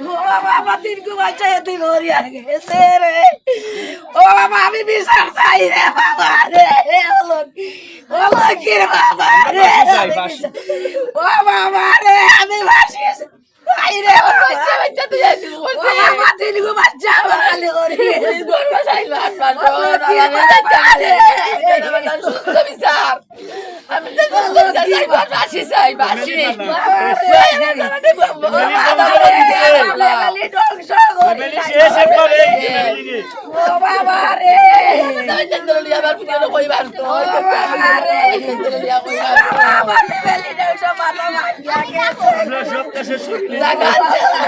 ও বাবা আমার তিন গু বাচ্চা এতে মরিয়া গেছে রে ও বাবা আমি বিচার চাই রে বাবা রে ও লক্ষ্মী ও লক্ষ্মী রে বাবা রে ও বাবা রে আমি বাসি চাই রে বাবা বাচ্চা তুই ও বাবা তিন বাচ্চা সুস্থ বিচার আমি তো সুস্থ বিচার চাই বাসি বাসি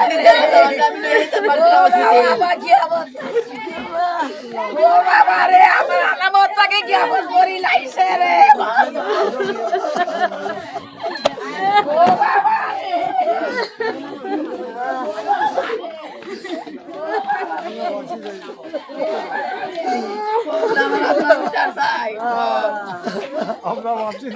নিতে পারব বাবা কি অবস্থা ও বাবা রে, আমার আলামতটাকে কি অবস্থা করি লাইছে রে ও বাবা রে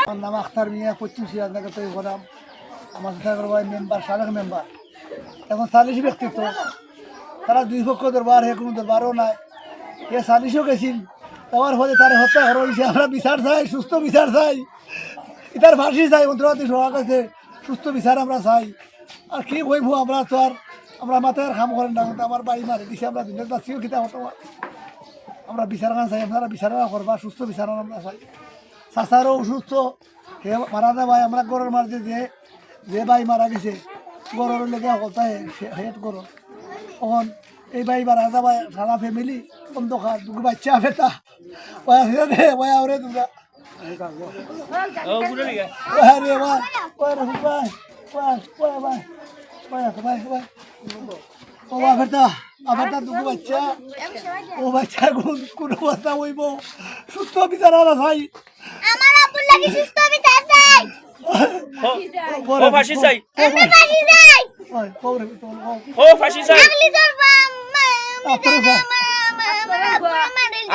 আমার নাম আখতার মিয়া পশ্চিম সিরাজনগর থেকে করাম আমার সাথে মেম্বার সাবেক মেম্বার এখন সালিশি ব্যক্তিত্ব তারা দুই পক্ষ দরবার হে কোনো দরবারও নাই হে সালিশও গেছিল তার ফলে তার হত্যা করা হয়েছে আমরা বিচার চাই সুস্থ বিচার চাই ইতার ফাঁসি চাই মন্ত্রপাতি সভা কাছে সুস্থ বিচার আমরা চাই আর কি কইব আমরা তো আর আমরা মাথায় কাম করেন না আমার বাড়ি মারি দিছে আমরা দিনের বাঁচিও কিতা হতো আমরা বিচার চাই আপনারা বিচার করবা সুস্থ বিচার আমরা চাই। চাচারও অসুস্থ হে মারা দে ভাই আমরা গরুর মারতে যে যে ভাই মারা গেছে গরুর লেগে হতায় হেড করো তখন এই ভাই মারা দা ভাই সারা ফ্যামিলি অন্ধকার দুটো বাচ্চা বেটা। আছে রে ওই আরে দুটা ও গুলো নিয়ে ওই রে ভাই ওই রে ভাই ও আবেটা আবেটা দুটো বাচ্চা ও বাচ্চা কোন অবস্থা হইব সুস্থ বিচার আর ভাই আমার আব্বুর লাগি সুস্থ বিচার চাই ও ফাঁসি চাই আমরা ফাঁসি চাই ও ফাঁসি চাই আগলি তোর আত্মর ভাই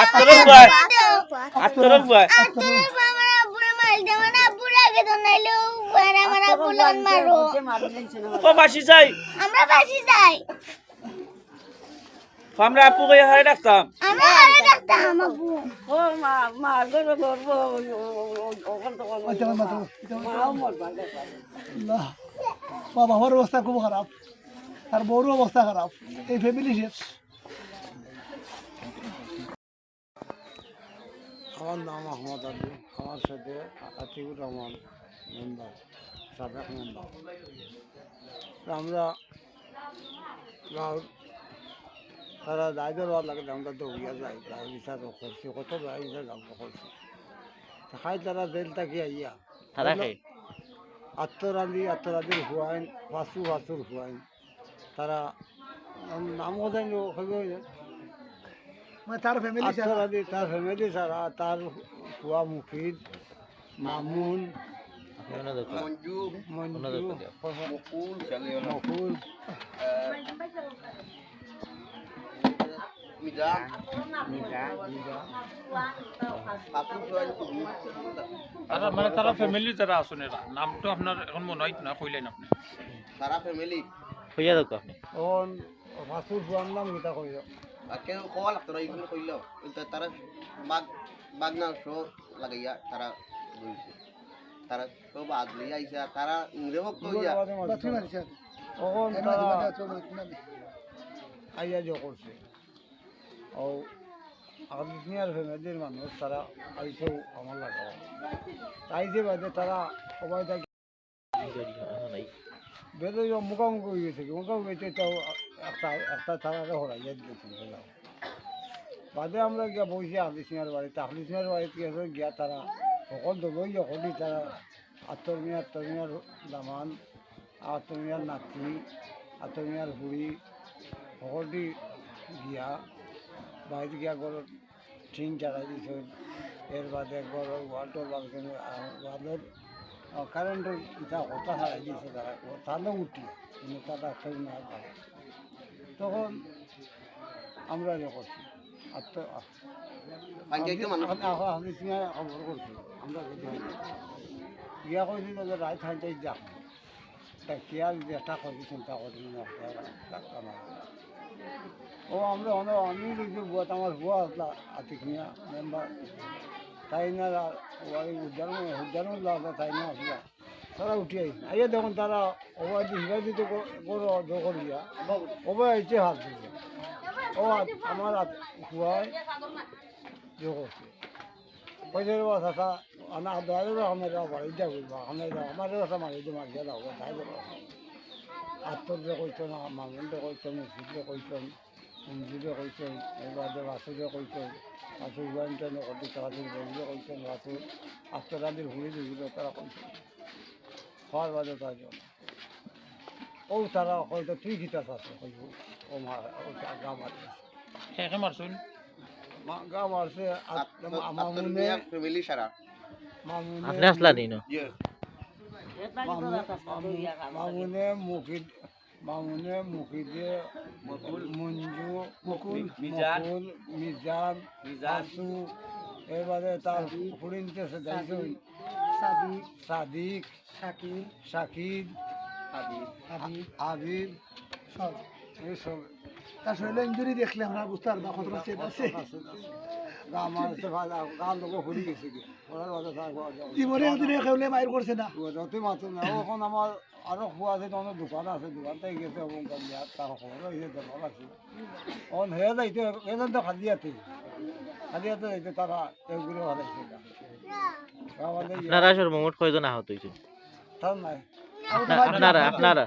আত্মরক ভাই আত্মরক ভাই ও আমরা আপু হারে ও মা মা আল্লাহ বাবা অবস্থা খুব খারাপ। আর বউর অবস্থা খারাপ। এই ফ্যামিলি শেষ। আমার নাম আহমদ আলী আমার সাথে আতিকুর রহমান। মেম্বার সাবেক মেম্বার। আমরা তারা দায় দেওয়ার লাগে আমরা দৌড়িয়া যাই দায় বিচার করছি কত বিচার আমরা করছি। খাই তারা জেল থাকি আইয়া। আত্মর আলী আত্মর আলীর হুয়াইন ফাঁসু ফাঁসুর হুয়াইন। তারা নামও দেন মানে তার ফ্যামিলি তার ফ্যামিলি ছাড়া তার হুয়া মুফিদ মামুন মঞ্জু মকুল তারা মানে তারা ফ্যামিলি যারা আছেন এরা নামটো আপনার এখন মনে হয় না কইলেন আপনি তারা ফ্যামিলি ওন ফাঁসুর হুয়ার নাম গীতা কইল আর কেউ কোয়া লাগতো না এইগুলো কইল তারা বাঘ বাঘ না শো লাগাইয়া তারা তারা সব আদলি আইসা তারা ইংরেজ আইয়া যে করছে। ও ফ্যামিলির মানুষ তারা আইসেও আমার লাগাও আইসে বাদে তারা সবাই বেদে মুখামুখি হয়ে গেছে মুখামুখি হয়েছে তাও একটা একটা তারা হরাইয়া দিয়েছিল বাদে আমরা গিয়া বসে আহলি সিংহার বাড়িতে। আহলি সিংহার বাড়িতে গিয়া তারা সকল দলই সকলই তারা আত্মমিয়া আত্মমিয়ার দামান আত্মমিয়ার নাতি আত্মমিয়ার বুড়ি সকলটি গিয়া বাড়িতে গিয়া গরর টিন চালাই দিছে এর বাদে গরর ওয়ালটোর বাগছেন ওয়ালের কারেন্টের ইটা কথা হারাই দিয়েছে তারা তাহলে উঠি, কিন্তু তারা সেই না তখন আমরা ইয়ে করছি খবর করছি আমরা যদি হয় যে রায় থাইতে যাম তা কি আর চিন্তা করি ও আমরা অনেক আমি রয়েছি বুয়াত আমার বুয়া আসলা মেম্বার তাই না ওই উদ্যান তাই না আসলা। তারা উঠি আইছে। আইয়া দেখুন তারা হিরা দিতে করো দখল দিয়া ওবার আইছে হাত দিছে ও আমার হুয়ায় ইয়ে করছে। পয়সা দেবো চাচা আনা দাঁড়িয়ে দেবো আমার বাড়ি যা বলব আমার আমার রাস্তা মারি দিয়ে মারিয়ে দাও তাই দেবো আত্মরে কইছেন মামুনরে কইছেন মুসিদরে কইছেন মঞ্জুরে দিয়ে তারা কইছেন খাওয়ার বাদে তার জন্য। ও তারা হয়তো তুই গীতাস আছে কইব মারছুন গা মারছে মামুনে ফ্যামিলি সারা। মামুনে আপনি আসলা মামুনে মুখি মামুনে মঞ্জু মুকুল মিজান। মিজান আসু এবারে তার ফুড়িনতে যাইছে সাদিক। সাদিক। শাকিব শাকিব আবিব আবিব সব। এইসব তার শরীরে ইঞ্জুরি দেখলে আমরা বুঝতে পারব কতটা চেপ আছে। জীবনে একদিনে খেলে করছে না। যতই মাত্র না এখন আমার আরও খোয়া আছে দোকান আছে দোকান থেকে গেছে এবং তার খবর হয়েছে দেওয়া আছে। অন হয়ে যাইতে এখান তো খালি আছে খালি আছে যাইতে তারা এগুলো হারাইছে আপনারা সর্বমোট কয়জন আহত হয়েছে তার নাই। আপনারা আপনারা।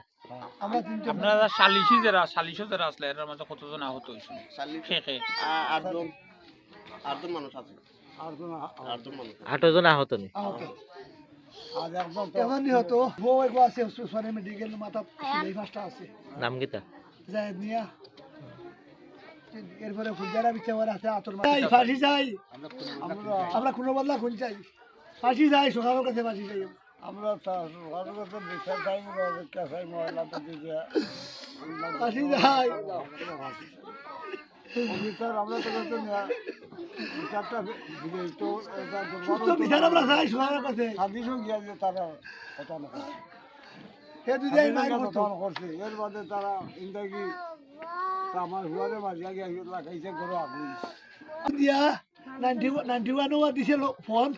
আপনারা সালিশি যারা সালিশও যারা আসলে এর মাঝে কতজন আহত হয়েছে? শেষে আটজন আটজন মানুষ আছে। আটজন আহত। নাম জায়দ নিয়া এরপরে ফুলজারা বিচার আছে আতর ফাঁসি আমরা আমরা কোনো বদলা খুন চাই ফাঁসি যাই সকালের কাছে ফাঁসি চাই আমরা সরকার কাছে বিচার চাই কেসাই মহিলা তো দিকে যাই। আমরা তো কাছে বিচারটা তো সুস্থ বিচার আমরা চাই সকালের কাছে। সাদিশও গিয়া যে তারা কথা না সে করছে। এর বাদে তারা ইন্দাকি আমার হুয়ারে মারিয়া গিয়া লাগাইছে গরু আগুন। দিয়া নাইনটি নাইনটি ওয়ান ওয়ার দিছে ফোন।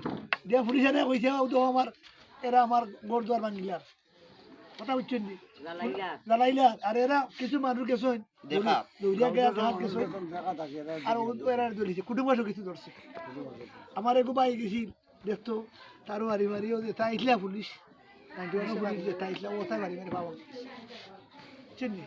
দিয়া পুলিশে কইছে তো আমার এরা আমার গোরদুয়ার বাংলার কথা বুঝছেন নি? আর এরা কিছু মানুষ গেছে আর এরা দৌড়িছে কুটুম্ব কিছু ধরছে। আমার একু পাই গেছি দেখতো তারও মারি মারি ও যে তাই ইসলা পুলিশ। নাইনটি ওয়ান পুলিশ যে তাই ইসলা ও তাই মারি মারি পাবো বুঝছেন নি?